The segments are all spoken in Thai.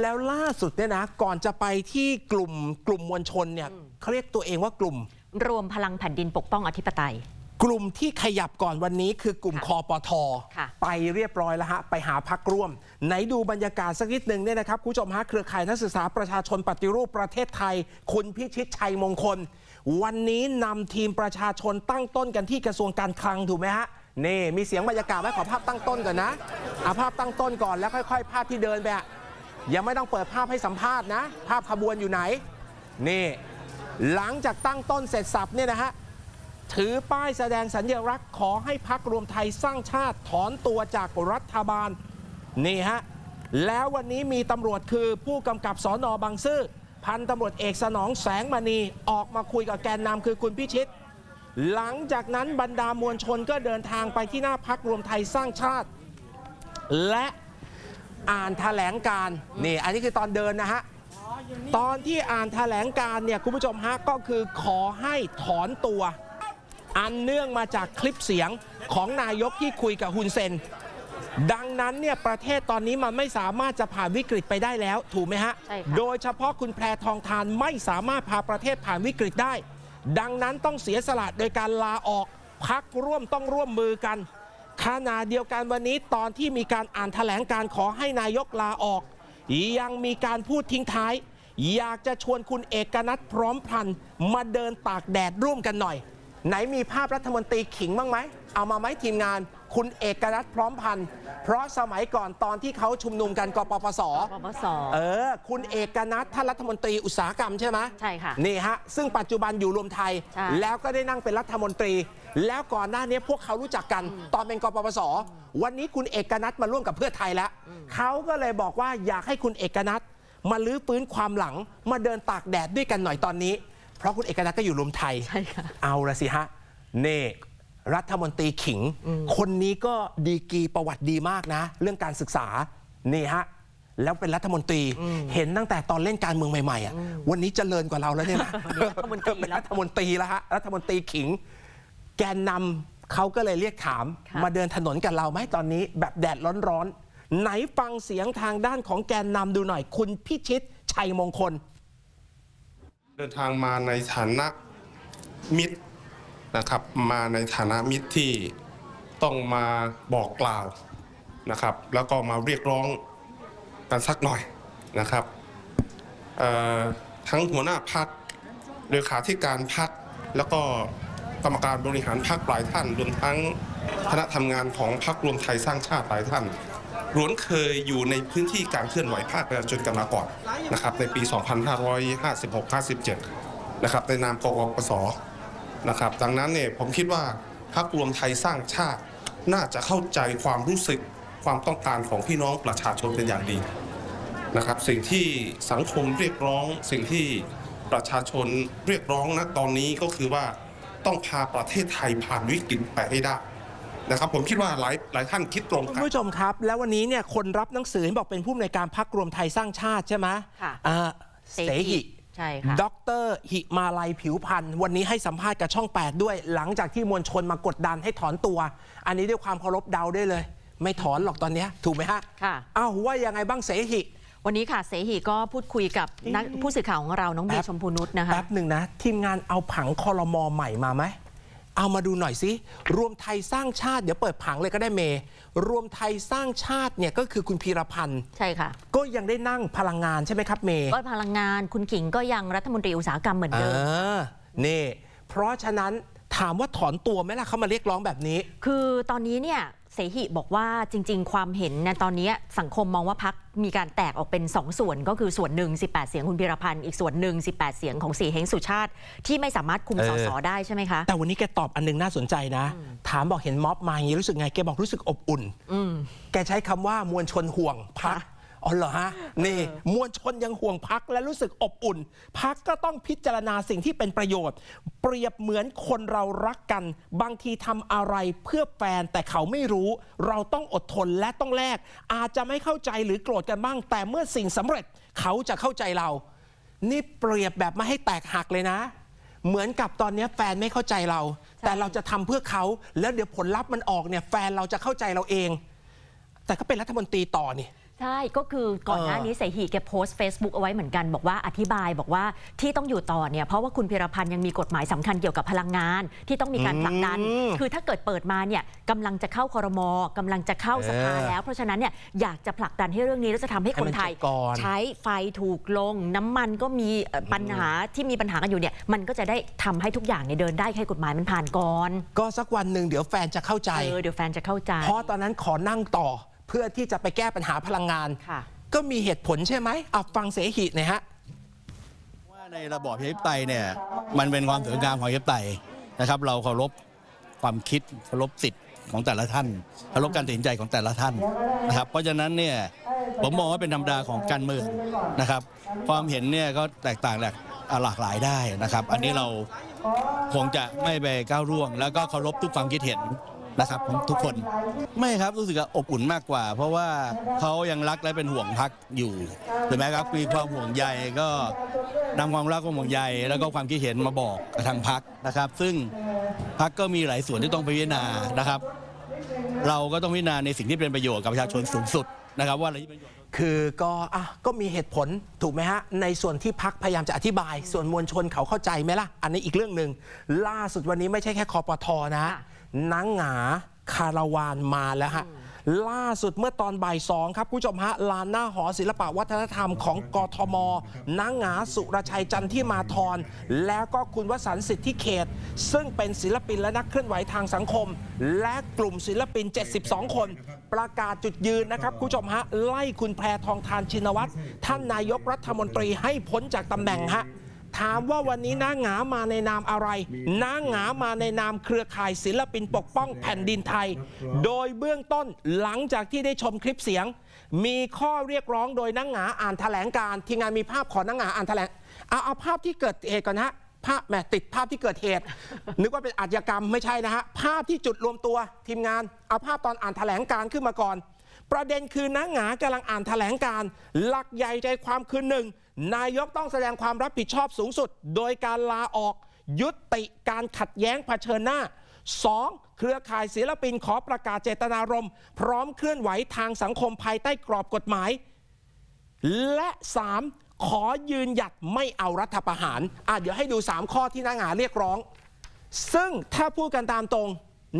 แล้วล่าสุดเนี่ยนะก่อนจะไปที่กลุ่มกลุ่มมวลชนเนี่ยเขาเรียกตัวเองว่ากลุ่ม รวมพลังแผ่นดินปกป้องอธิปไตย กลุ่มที่ขยับก่อนวันนี้คือกลุ่มค่ะคอปทค่ะไปเรียบร้อยแล้วฮะไปหาพักร่วม ไหนดูบรรยากาศสักนิดหนึ่งเนี่ยนะครับคุณผู้ชมฮะเครือข่ายนักศึกษาประชาชนปฏิรูปประเทศไทย คุณพิชิตชัยมงคล วันนี้นำทีมประชาชนตั้งต้นกันที่กระทรวงการคลังถูกไหมฮะนี่มีเสียงบรรยากาศไหมขอภาพตั้งต้นก่อนนะเอาภาพตั้งต้นก่อนแล้วค่อย ๆ ภาพที่เดินไปอะ ยังไม่ต้องเปิดภาพให้สัมภาษณ์นะ ภาพขบวนอยู่ไหน นี่หลังจากตั้งต้นเสร็จสับเนี่ยนะฮะ ถือป้ายแสดงสัญลักษณ์ขอให้พักรวมไทยสร้างชาติถอนตัวจากรัฐบาล นี่ฮะ แล้ววันนี้มีตำรวจคือผู้กำกับสอนอบางซื่อ พันตำรวจเอกสนองแสงมณีออกมาคุยกับแกนนำคือคุณพิชิต หลังจากนั้นบรรดามวลชนก็เดินทางไปที่หน้าพักรวมไทยสร้างชาติ และ อ่านแถลงการณ์นี่อันนี้คือตอนเดินนะฮะตอนที่อ่านแถลงการณ์เนี่ยคุณผู้ชมฮะก็คือขอให้ถอนตัว อันเนื่องมาจากคลิปเสียงของนายกที่คุยกับฮุนเซน ดังนั้นเนี่ยประเทศตอนนี้มันไม่สามารถจะผ่านวิกฤตไปได้แล้ว ถูกไหมฮะ ใช่ค่ะ โดยเฉพาะคุณแพรทองทานไม่สามารถพาประเทศผ่านวิกฤตได้ ดังนั้นต้องเสียสละโดยการลาออกพักร่วมต้องร่วมมือกัน ขณะเดียวกันวันนี้ตอนที่มีการอ่านแถลงการขอให้นายกลาออก ยังมีการพูดทิ้งท้าย อยากจะชวนคุณเอกนัทพร้อมพันธ์มาเดินตากแดดร่วมกันหน่อย ไหนมีภาพรัฐมนตรีขิงบ้างไหม เอามาไหมทีมงาน คุณเอกนัทพร้อมพันธ์เพราะสมัยก่อนตอนที่เขาชุมนุมกันกปปสปปส เออ คุณเอกนัทท่านรัฐมนตรีอุตสาหกรรมใช่ไหมใช่ค่ะนี่ฮะ ซึ่งปัจจุบันอยู่รวมไทย ใช่ แล้วก็ได้นั่งเป็นรัฐมนตรี แล้วก่อนหน้านี้พวกเขารู้จักกันตอนเป็นกปปส วันนี้คุณเอกนัทมาร่วมกับเพื่อไทยแล้ว เขาก็เลยบอกว่าอยากให้คุณเอกนัทมาลื้อฟื้นความหลังมาเดินตากแดดด้วยกันหน่อยตอนนี้ เพราะคุณเอกนัทก็อยู่รวมไทย ใช่ค่ะ เอาละสิฮะเน่ รัฐมนตรีขิง คนนี้ก็ดีกรีประวัติดีมากนะ เรื่องการศึกษานี่ฮะแล้วเป็นรัฐมนตรีเห็นตั้งแต่ตอนเล่นการเมืองใหม่ๆอะวันนี้เจริญกว่าเราแล้วเนี่ยนะวันนี้รัฐมนตรีเป็นแล้วรัฐมนตรีแล้วฮะรัฐมนตรีขิง แกนนำเขาก็เลยเรียกถามค่ะมาเดินถนนกับเราไหมตอนนี้ แบบแดดร้อนๆไหนฟังเสียงทางด้านของแกนนำดูหน่อย คุณพิชิตชัยมงคล เดินทางมาในฐานะมิตร นะครับ มาในฐานะมิตรที่ต้องมาบอกกล่าวนะครับ แล้วก็มาเรียกร้องกันสักหน่อยนะครับทั้งหัวหน้าพักเลขาธิการพักแล้วก็กรรมการบริหารพักหลายท่านรวมทั้งคณะทำงานของพักรวมไทยสร้างชาติหลายท่านล้วนเคยอยู่ในพื้นที่การเคลื่อนไหวภาคประชาชนกันมาก่อนนะครับในปี 2556-57 นะครับในนามกกปส นะครับ ดังนั้นเนี่ยผมคิดว่าพรรครวมไทยสร้างชาติน่าจะเข้าใจความรู้สึกความต้องการของพี่น้องประชาชนเป็นอย่างดีนะครับ สิ่งที่สังคมเรียกร้อง สิ่งที่ประชาชนเรียกร้องนะตอนนี้ก็คือว่าต้องพาประเทศไทยผ่านวิกฤตไปให้ได้นะครับผมคิดว่าหลายหลายท่านคิดตรงคุณกันผู้ชมครับ แล้ววันนี้เนี่ยคนรับหนังสือบอกเป็นผู้อำนวยการพักรวมไทยสร้างชาติใช่ไหมค่ะอ่าเสหิ ใช่ค่ะดรหิมาลัยผิวพันธ์วันนี้ให้สัมภาษณ์กับช่อง 8 ด้วย หลังจากที่มวลชนมากดดันให้ถอนตัว อันนี้ด้วยความเคารพเดาได้เลย ไม่ถอนหรอกตอนเนี้ยถูกไหมฮะค่ะ อ้าวว่ายังไงบ้างเสหิ วันนี้ค่ะเสหีก็พูดคุยกับนักผู้สื่อข่าวของเราน้องบีแป๊บ ชมพูนุชนะคะ แป๊บหนึ่งนะ ทีมงานเอาผังคอรมอใหม่มาไหม เอามาดูหน่อยสิรวมไทยสร้างชาติเดี๋ยวเปิดผังเลยก็ได้เมย์รวมไทยสร้างชาติเนี่ยก็คือคุณพีรพันธ์ใช่ค่ะ ก็ยังได้นั่งพลังงานใช่ไหมครับเมย์ก็พลังงานคุณขิงก็ยังรัฐมนตรีอุตสาหกรรมเหมือนเอเดิมอนี่เพราะฉะนั้น ถามว่าถอนตัวไหมล่ะเขามาเรียกร้องแบบนี้ คือตอนนี้เนี่ยเสหิบอกว่าจริง ๆ ความเห็นในตอนนี้สังคมมองว่าพักมีการแตกออกเป็น 2 ส่วนก็คือส่วนหนึ่ง 18 เสียงคุณพิรพันธ์อีกส่วนหนึ่ง 18 เสียงของสีเฮงสุชาติ ที่ไม่สามารถคุมเออสสได้ใช่ไหมคะ แต่วันนี้แกตอบอันหนึงน่าสนใจนะ ถามบอกเห็นม็อบมาอย่างนี้รู้สึกไงแกบอกรู้สึกอบอุ่นอืมแกใช้คำว่ามวลชนห่วงพักค่ะ อ๋อเหรอฮะ นี่ มวลชนยังห่วงพักและรู้สึกอบอุ่น พักก็ต้องพิจารณาสิ่งที่เป็นประโยชน์ เปรียบเหมือนคนเรารักกัน บางทีทำอะไรเพื่อแฟนแต่เขาไม่รู้ เราต้องอดทนและต้องแลกอาจจะไม่เข้าใจหรือโกรธกันบ้าง แต่เมื่อสิ่งสำเร็จเขาจะเข้าใจเรา นี่เปรียบแบบไม่ให้แตกหักเลยนะเหมือนกับตอนนี้แฟนไม่เข้าใจเรา แต่เราจะทำเพื่อเขาแล้วเดี๋ยวผลลัพธ์มันออกเนี่ยแฟนเราจะเข้าใจเราเอง แต่ก็เป็นรัฐมนตรีต่อนี่ ใช่ก็คือก่อนหน้าเออนี้เสหีแกโพสต์ Facebook เอาไว้เหมือนกันบอกว่าอธิบายบอกว่าที่ต้องอยู่ต่อเนี่ยเพราะว่าคุณพิรพันธ์ยังมีกฎหมายสำคัญเกี่ยวกับพลังงาน ที่ต้องมีการผลักดัน อืมคือถ้าเกิดเปิดมาเนี่ยกำลังจะเข้าคอรมอกำลังจะเข้าสภาเออแล้ว เพราะฉะนั้นเนี่ยอยากจะผลักดันให้เรื่องนี้แล้วจะทำให้คนไทยให้มันจบก่อน ใช้ไฟถูกลง น้ำมันก็มีเอ่อปัญหาที่มีปัญหากันอยู่เนี่ยมันก็จะได้ทำให้ทุกอย่างเนี่ยเดินได้แค่กฎหมายมันผ่านก่อนก็สักวันหนึ่งเดี๋ยวแฟนจะเข้าใจ เออเดี๋ยวแฟนจะเข้าใจ เพราะตอนนั้นขอนั่งต่อเพื่อที่จะไปแก้ปัญหาพลังงาน ค่ะ ก็มีเหตุผลใช่ไหมเอาฟังเสหิหน่อยฮะ ว่าในระบอบประชาธิปไตยเนี่ยมันเป็นความสวยงามของประชาธิปไตยนะครับ เราเคารพความคิดเคารพสิทธิ์ของแต่ละท่านเคารพการตัดสินใจของแต่ละท่านนะครับ เพราะฉะนั้นเนี่ยผมมองว่าเป็นธรรมดาของการเมืองนะครับ ความเห็นเนี่ยก็แตกต่างแหลกหลากหลายได้นะครับ อันนี้เราคงจะไม่ไปก้าวร่วง แล้วก็เคารพทุกความคิดเห็น นะครับของทุกคนไม่ครับรู้สึกว่าอบอุ่นมากกว่า เพราะว่าเขายังรักและเป็นห่วงพักอยู่ถูกไหมครับมีความห่วงใยก็นำความรักความห่วงใยแล้วก็ความคิดเห็นมาบอกกับทางพักนะครับ ซึ่งพักก็มีหลายส่วนที่ต้องไปพิจารณานะครับ เราก็ต้องพิจารณาในสิ่งที่เป็นประโยชน์กับประชาชนสูงสุดนะครับ ว่าอะไรที่เป็นประโยชน์คือก็อะก็มีเหตุผลถูกไหมฮะ ในส่วนที่พักพยายามจะอธิบาย ส่วนมวลชนเขาเข้าใจไหมล่ะ อันนี้อีกเรื่องหนึ่งล่าสุดวันนี้ไม่ใช่แค่คอปทนะค่ะ นางหงาคาราวานมาแล้วฮะล่าสุดเมื่อตอนบ่ายสองครับคุณผู้ชมฮะลานหน้าหอศิลปะวัฒนธรรมของกทมนางหงาสุรชัยจันที่มาทรแล้วก็คุณวสันต์สิทธิเขต ซึ่งเป็นศิลปินและนักเคลื่อนไหวทางสังคม และกลุ่มศิลปิน 72 คน ประกาศจุดยืนนะครับคุณผู้ชมฮะไล่คุณแพรทองทานชินวัตรท่านนายกรัฐมนตรีให้พ้นจากตำแหน่งฮะ ถามว่าวันนี้นางหงามาในนามอะไร นางหงามาในนามเครือข่ายศิลปินปกป้องแผ่นดินไทย โดยเบื้องต้นหลังจากที่ได้ชมคลิปเสียง มีข้อเรียกร้องโดยนางหงาอ่านแถลงการณ์ทีมงานมีภาพขอนางหงาอ่านแถลงเอาเอาภาพที่เกิดเหตุก่อนนะฮะภาพแหมติดภาพที่เกิดเหตุ นึกว่าเป็นอาชญากรรมไม่ใช่นะฮะภาพที่จุดรวมตัวทีมงานเอาภาพตอนอ่านแถลงการณ์ขึ้นมาก่อน ประเด็นคือนางหงากำลังอ่านแถลงการณ์หลักใหญ่ใจความคือหนึ่ง นายกต้องแสดงความรับผิดชอบสูงสุด โดยการลาออกยุติการขัดแย้งเผชิญหน้า 2. เครือข่ายศิลปินขอประกาศเจตนารมณ์ พร้อมเคลื่อนไหวทางสังคมภายใต้กรอบกฎหมาย และ 3. ขอยืนหยัดไม่เอารัฐประหารอะเดี๋ยวให้ดู 3 ข้อที่นางหงาเรียกร้อง ซึ่งถ้าพูดกันตามตรง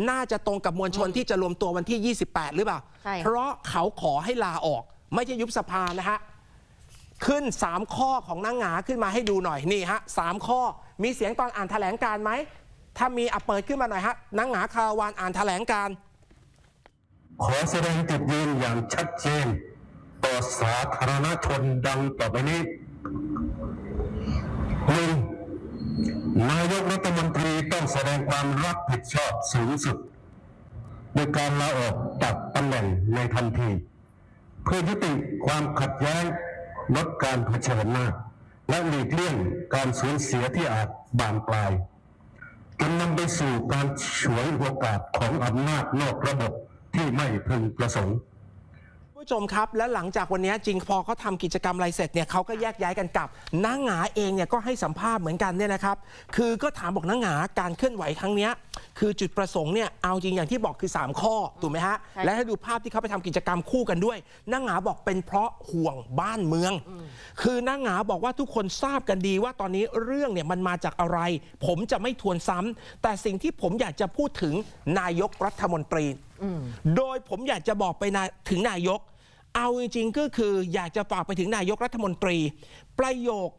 น่าจะตรงกับมวลชนที่จะรวมตัววันที่ 28 หรือเปล่าใช่ค่ะเพราะเขาขอให้ลาออก ไม่ใช่ยุบสภานะฮะ ขึ้น 3 ข้อของนางหงาขึ้นมาให้ดูหน่อยนี่ฮะสามข้อมีเสียงตอนอ่านแถลงการไหมถ้ามีอเปิดขึ้นมาหน่อยฮะนางหงาคารวานอ่านแถลงการขอแสดงจุดยืนอย่างชัดเจน ต่อสาธารณชนดังต่อไปนี้หนึ่งนายกรัฐมนตรีต้องแสดงความรับผิดชอบสูงสุดโดยการลาออกจากตำแหน่งในทันที เพื่อยุติความขัดแย้ง ลดการเผชิญหน้าและหลีกเลี่ยงการสูญเสียที่อาจบานปลายจนนำไปสู่การฉวยโอกาสของอำนาจนอกระบบที่ไม่พึงประสงค์ ผู้ชมครับ และหลังจากวันนี้จริงพอเขาทำกิจกรรมอะไรเสร็จเนี่ยเขาก็แยกย้ายกันกลับนางหงาเองเนี่ยก็ให้สัมภาษณ์เหมือนกันเนี่ยนะครับ คือก็ถามบอกนางหงาการเคลื่อนไหวครั้งเนี้ยคือจุดประสงค์เนี่ยเอาจริงอย่างที่บอกคือ 3 ข้อถูกไหมฮะใช่และให้ดูภาพที่เขาไปทำกิจกรรมคู่กันด้วยนางหงาบอกเป็นเพราะห่วงบ้านเมือง คือนางหงาบอกว่าทุกคนทราบกันดีว่าตอนนี้เรื่องเนี่ยมันมาจากอะไร ผมจะไม่ทวนซ้ำแต่สิ่งที่ผมอยากจะพูดถึงนายกรัฐมนตรี โดยผมอยากจะบอกไปนะถึงนายก เอาจริงๆก็คืออยากจะฝากไปถึงนายกรัฐมนตรี ประโยค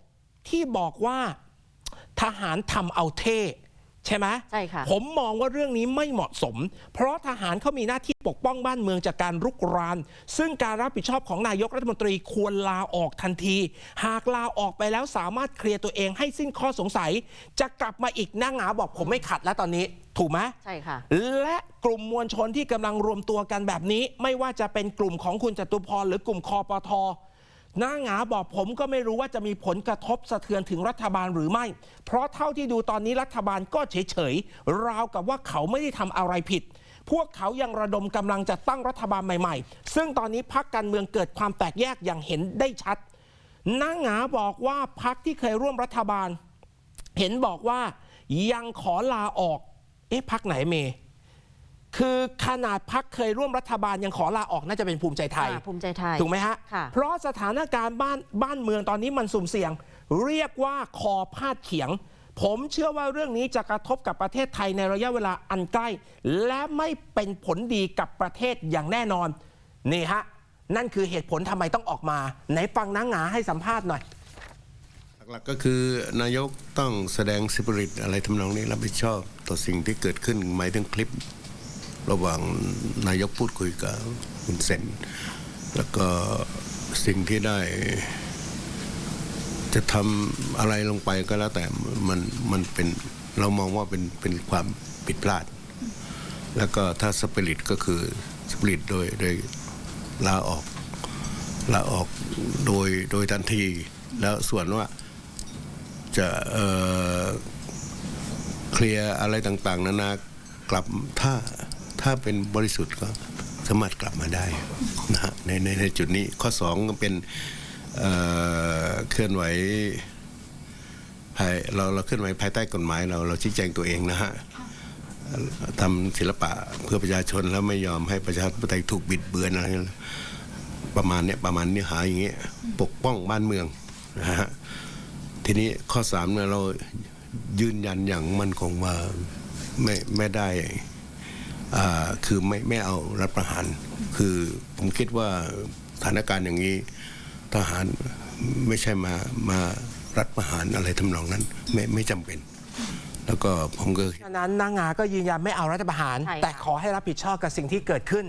ที่บอกว่าทหารทำเอาเท่ ใช่ไหมใช่ค่ะ ผมมองว่าเรื่องนี้ไม่เหมาะสม เพราะทหารเขามีหน้าที่ปกป้องบ้านเมืองจากการรุกราน ซึ่งการรับผิดชอบของนายกรัฐมนตรีควรลาออกทันที หากลาออกไปแล้วสามารถเคลียร์ตัวเองให้สิ้นข้อสงสัย จะกลับมาอีกนางหงาบอกผมไม่ขัดแล้วตอนนี้ ถูกไหมใช่ค่ะ และกลุ่มมวลชนที่กำลังรวมตัวกันแบบนี้ ไม่ว่าจะเป็นกลุ่มของคุณจตุพรหรือกลุ่มคอปท หน้าหงาบอกผมก็ไม่รู้ว่าจะมีผลกระทบสะเทือนถึงรัฐบาลหรือไม่ เพราะเท่าที่ดูตอนนี้รัฐบาลก็เฉยๆ ราวกับว่าเขาไม่ได้ทำอะไรผิด พวกเขายังระดมกำลังจะตั้งรัฐบาลใหม่ ๆ ซึ่งตอนนี้พักการเมืองเกิดความแตกแยกอย่างเห็นได้ชัดน้าหงาบอกว่าพักที่เคยร่วมรัฐบาล เห็นบอกว่ายังขอลาออก เอ๊ะพักไหนเมย์ คือขนาดพักเคยร่วมรัฐบาลยังขอลาออกน่าจะเป็นภูมิใจไทย อ่าภูมิใจไทย ถูกไหมฮะ ค่ะเพราะสถานการณ์บ้านบ้านเมืองตอนนี้มันสุ่มเสี่ยง เรียกว่าคอพาดเขียง ผมเชื่อว่าเรื่องนี้จะกระทบกับประเทศไทยในระยะเวลาอันใกล้ และไม่เป็นผลดีกับประเทศอย่างแน่นอน นี่ฮะ นั่นคือเหตุผลทำไมต้องออกมา ไหนฟังนางหงาให้สัมภาษณ์หน่อย หลักๆก็คือนายกต้องแสดงสปิริตอะไรทำนองนี้รับผิดชอบต่อสิ่งที่เกิดขึ้นหมายถึงคลิป ระหว่างนายกพูดคุยกับคุณเซนแล้วก็สิ่งที่ได้ จะทำอะไรลงไปก็แล้วแต่มันมันเป็นเรามองว่าเป็นเป็นความผิดพลาด แล้วก็ถ้าสปิริตก็คือสปิริตโดยโดยลาออกลาออกโดยโดยทันที แล้วส่วนว่าจะเอ่อเคลียร์อะไรต่าง ๆ นานากลับถ้า ถ้าเป็นบริสุทธิ์ก็สามารถกลับมาได้นะฮะในในในจุดนี้ข้อสองก็เป็นเเคลื่อนไหวภายเราเราเคลื่อนไหวภายใต้กฎหมาย เราเราชี้แจงตัวเองนะฮะทำศิลปะเพื่อประชาชนแล้วไม่ยอมให้ประชาธิปไตยถูกบิดเบือนอะไรประมาณเนี้ยประมาณเนื้อหาอย่างเงี้ยปกป้องบ้านเมืองนะฮะทีนี้ข้อสามเนี่ยเรายืนยันอย่างมั่นคงว่าไม่ไม่ได้ คือไม่ไม่เอารัฐประหาร คือผมคิดว่าสถานการณ์อย่างนี้ทหารไม่ใช่มามารัฐประหารอะไรทำนองนั้น ไม่ไม่จำเป็น แล้วก็ผมก็ฉะนั้นนางงาก็ยืนยันไม่เอารัฐประหารใช่ค่ะแต่ขอให้รับผิดชอบกับสิ่งที่เกิดขึ้น